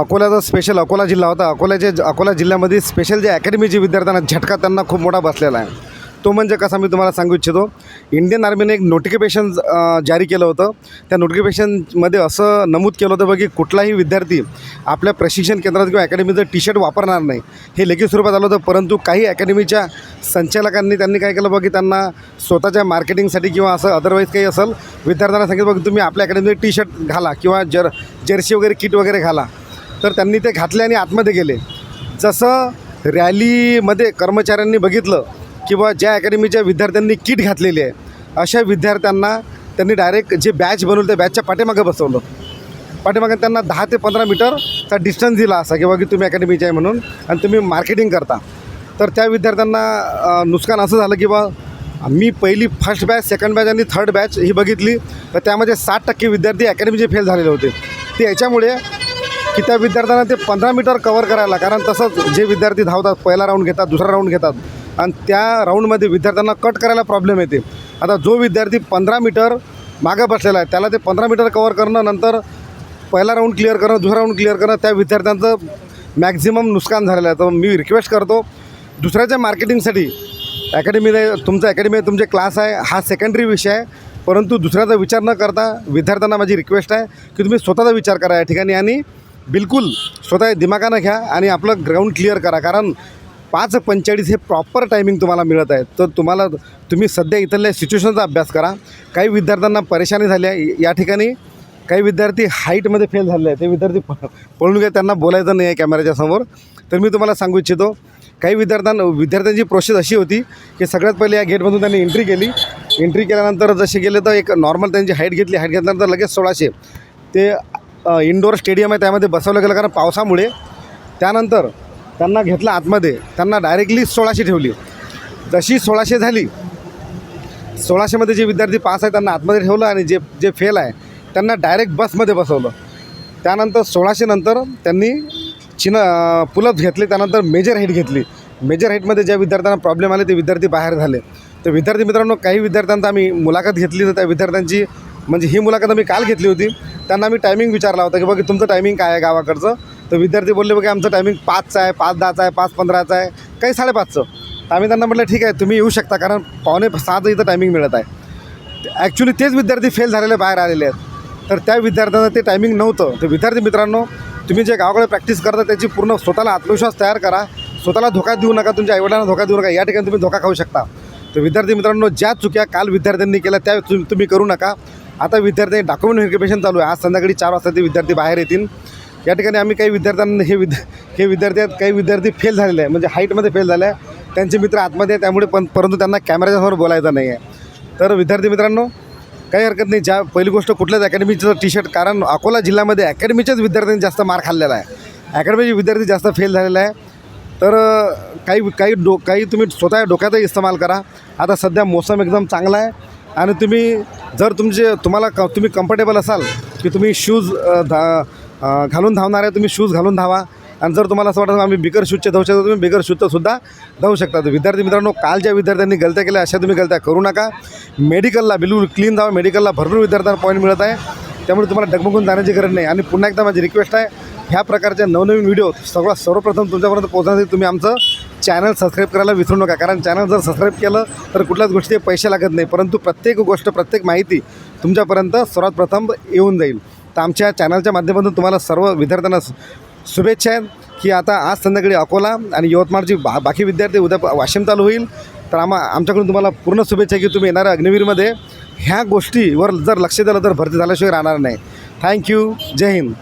अकोल्याचा special Akola जिल्हा होता. अकोल्याचे अकोला जिल्ह्यामध्ये स्पेशल जे अकॅडमी जे विद्यार्थ्यांना झटका त्यांना खूप मोठा बसलेला आहे. तो म्हणजे कसा मी तुम्हाला सांगू इच्छितो इंडियन आर्मीने एक नोटिफिकेशन जारी केलं होतं. त्या नोटिफिकेशनमध्ये असं नमूद केलं होतं बघ की कुठलाही विद्यार्थी आपल्या प्रशिक्षण केंद्रात किंवा अकॅडमीचं टी शर्ट वापरणार नाही. हे लेखी स्वरूपात आलं होतं परंतु काही अकॅडमीच्या संचालकांनी त्यांनी काय केलं बघ की त्यांना स्वतःच्या मार्केटिंगसाठी किंवा असं अदरवाईज काही असेल विद्यार्थ्यांना सांगितलं बघ तुम्ही आपल्या अकॅडमीचे टी शर्ट घाला किंवा जर जर्सी वगैरे किट वगैरे घाला. तर त्यांनी ते घातले आणि आतमध्ये गेले. जसं रॅलीमध्ये कर्मचाऱ्यांनी बघितलं किंवा ज्या अकॅडमीच्या विद्यार्थ्यांनी किट घातलेली आहे अशा विद्यार्थ्यांना त्यांनी डायरेक्ट जे बॅच बनवलं त्या बॅचच्या पाठीमागं बसवलं. पाठीमागे त्यांना दहा ते पंधरा मीटरचा डिस्टन्स दिला असा किंवा की तुम्ही अकॅडमीचे आहे म्हणून आणि तुम्ही मार्केटिंग करता. तर त्या विद्यार्थ्यांना नुकसान असं झालं की बा मी पहिली फर्स्ट बॅच सेकंड बॅच आणि थर्ड बॅच ही बघितली. तर त्यामध्ये साठ टक्के विद्यार्थी अकॅडमीचे फेल झालेले होते. ते याच्यामुळे की त्या विद्यार्थ्यांना ते पंधरा मीटर कवर करायला कारण तसंच जे विद्यार्थी धावतात पहिला राऊंड घेतात दुसरा राऊंड घेतात आणि त्या राऊंडमध्ये विद्यार्थ्यांना कट करायला प्रॉब्लेम येते. आता जो विद्यार्थी पंधरा मीटर मागं बसलेला आहे त्याला ते पंधरा मीटर कवर करणं नंतर पहिला राऊंड क्लिअर करणं दुसरा राऊंड क्लिअर करणं त्या विद्यार्थ्यांचं मॅक्झिमम नुकसान झालेलं आहे. तर मी रिक्वेस्ट करतो दुसऱ्याच्या मार्केटिंगसाठी अकॅडमीने तुमचं अकॅडमी तुमचे क्लास आहे हा सेकंडरी विषय आहे परंतु दुसऱ्याचा विचार न करता विद्यार्थ्यांना माझी रिक्वेस्ट आहे की तुम्ही स्वतःचा विचार करा या ठिकाणी. आणि बिलकुल स्वतः दिमागानं घ्या आणि आपलं ग्राउंड क्लिअर करा. कारण पाच पंचेचाळीस हे प्रॉपर टायमिंग तुम्हाला मिळत आहे. तर तुम्हाला तुम्ही सध्या इथल्या सिच्युएशनचा अभ्यास करा. काही विद्यार्थ्यांना परेशानी झाली आहे या ठिकाणी. काही विद्यार्थी हाईटमध्ये फेल झाले आहेत. ते विद्यार्थी पळून गेले. त्यांना बोलायचं नाही आहे कॅमेऱ्याच्या समोर. तर मी तुम्हाला सांगू इच्छितो काही विद्यार्थ्यांना विद्यार्थ्यांची प्रोसेस अशी होती की सगळ्यात पहिले या गेटमधून त्यांनी एंट्री केली. एंट्री केल्यानंतर जसे गेले तर एक नॉर्मल त्यांची हाईट घेतली. हाईट घेतल्यानंतर लगेच सोळाशे. ते इंडोर स्टेडियम आहे त्यामध्ये बसवलं गेलं कारण पावसामुळे. त्यानंतर त्यांना घेतलं आतमध्ये. त्यांना डायरेक्टली सोळाशे ठेवली. जशी सोळाशे झाली सोळाशेमध्ये जे विद्यार्थी पास आहे त्यांना आतमध्ये ठेवलं आणि जे जे फेल आहे त्यांना डायरेक्ट बसमध्ये बसवलं. त्यानंतर सोळाशेनंतर त्यांनी चिन पुलप घेतले. त्यानंतर मेजर हाईट घेतली. मेजर हाईटमध्ये ज्या विद्यार्थ्यांना प्रॉब्लेम आले ते विद्यार्थी बाहेर झाले. तर विद्यार्थी मित्रांनो काही विद्यार्थ्यांचा आम्ही मुलाखत घेतली तर त्या विद्यार्थ्यांची म्हणजे ही मुलाखत आम्ही काल घेतली होती. त्यांना मी टायमिंग विचारला होता की बघा तुमचं टायमिंग काय आहे गावाकडचं? तर विद्यार्थी बोलले बघा आमचं टायमिंग पाचचं आहे पाच दहाचं आहे पाच पंधराचं आहे काही साडेपाचचं. तर आम्ही त्यांना म्हटलं ठीक आहे तुम्ही येऊ शकता कारण पावणे सहाचं इथं टायमिंग मिळत आहे. ॲक्च्युली तेच विद्यार्थी फेल झालेले बाहेर आलेले आहेत. तर त्या विद्यार्थ्यांना ते टायमिंग नव्हतं. तर विद्यार्थी मित्रांनो तुम्ही जे गावाकडे प्रॅक्टिस करता त्याची पूर्ण स्वतःला आत्मविश्वास तयार करा. स्वतःला धोका देऊ नका तुमच्या आईवडिलांना धोका देऊ नका. या ठिकाणी तुम्ही धोका खाऊ शकता. तर विद्यार्थी मित्रांनो ज्या चुक्या काल विद्यार्थ्यांनी केल्या त्या तुम्ही करू नका. आता विद्यार्थी डॉक्युमेंट व्हेरिफिकेशन चालू आहे. आज संध्याकाळी चार वाजता ते विद्यार्थी बाहेर येतील. या ठिकाणी आम्ही काही विद्यार्थ्यांना हे विद्या हे विद्यार्थी आहेत काही विद्यार्थी फेल झालेले आहे म्हणजे हाईटमध्ये फेल झाले आहे त्यांचे मित्र आतमध्ये आहे त्यामुळे पण परंतु त्यांना कॅमेऱ्याच्या समोर बोलायचं नाही आहे तर विद्यार्थी मित्रांनो काही हरकत नाही. ज्या पहिली गोष्ट कुठल्याच अकॅडमीचं टी शर्ट कारण अकोला जिल्ह्यामध्ये अकॅडमीच्याच विद्यार्थ्यांनी जास्त मार खाल्लेला आहे. अकॅडमीचे विद्यार्थी जास्त फेल झालेला आहे. तर काही काही डो काही तुम्ही स्वतः डोक्यातही इस्तेमाल करा. आता सध्या मोसम एकदम चांगला आहे आणि तुम्ही जर तुमचे तुम्हाला क तुम्ही कम्फर्टेबल असाल की तुम्ही शूज धा घालून धावणार आहे तुम्ही शूज घालून धावा. आणि जर तुम्हाला असं वाटतं आम्ही बिगर शूजचे धावू शकतो तुम्ही बिगर शूजचं सुद्धा धावू शकता. विद्यार्थी मित्रांनो काल ज्या विद्यार्थ्यांनी गलत्या केल्या अशा तुम्ही गलत्या करू नका. मेडिकलला बिलकुल क्लीन धावा. मेडिकलला भरपूर विद्यार्थ्यांना पॉईंट मिळत आहे. त्यामुळे तुम्हाला डगमगून जाण्याची गरज नाही. आणि पुन्हा एकदा माझी रिक्वेस्ट आहे ह्या प्रकारच्या नवनवीन व्हिडिओ सगळं सर्वप्रथम तुमच्यापर्यंत पोहोचण्यासाठी तुम्ही आमचं चॅनल सबस्क्राईब करायला विसरू नका. कारण चॅनल जर सबस्क्राईब केलं तर कुठल्याच गोष्टी पैसे लागत नाही. परंतु प्रत्येक गोष्ट प्रत्येक माहिती तुमच्यापर्यंत सर्वात प्रथम येऊन जाईल. तर आमच्या चॅनलच्या माध्यमातून तुम्हाला सर्व विद्यार्थ्यांना शुभेच्छा. आहेत की आता आज संध्याकाळी अकोला आणि यवतमाळची बा बाकी विद्यार्थी उद्या वाशिम चालू होईल. तर आम्हा आमच्याकडून तुम्हाला पूर्ण शुभेच्छा की तुम्ही येणाऱ्या अग्निवीरमध्ये. ह्या गोष्टीवर जर लक्ष दिलं तर भरती झाल्याशिवाय राहणार नाही. थँक्यू जय हिंद.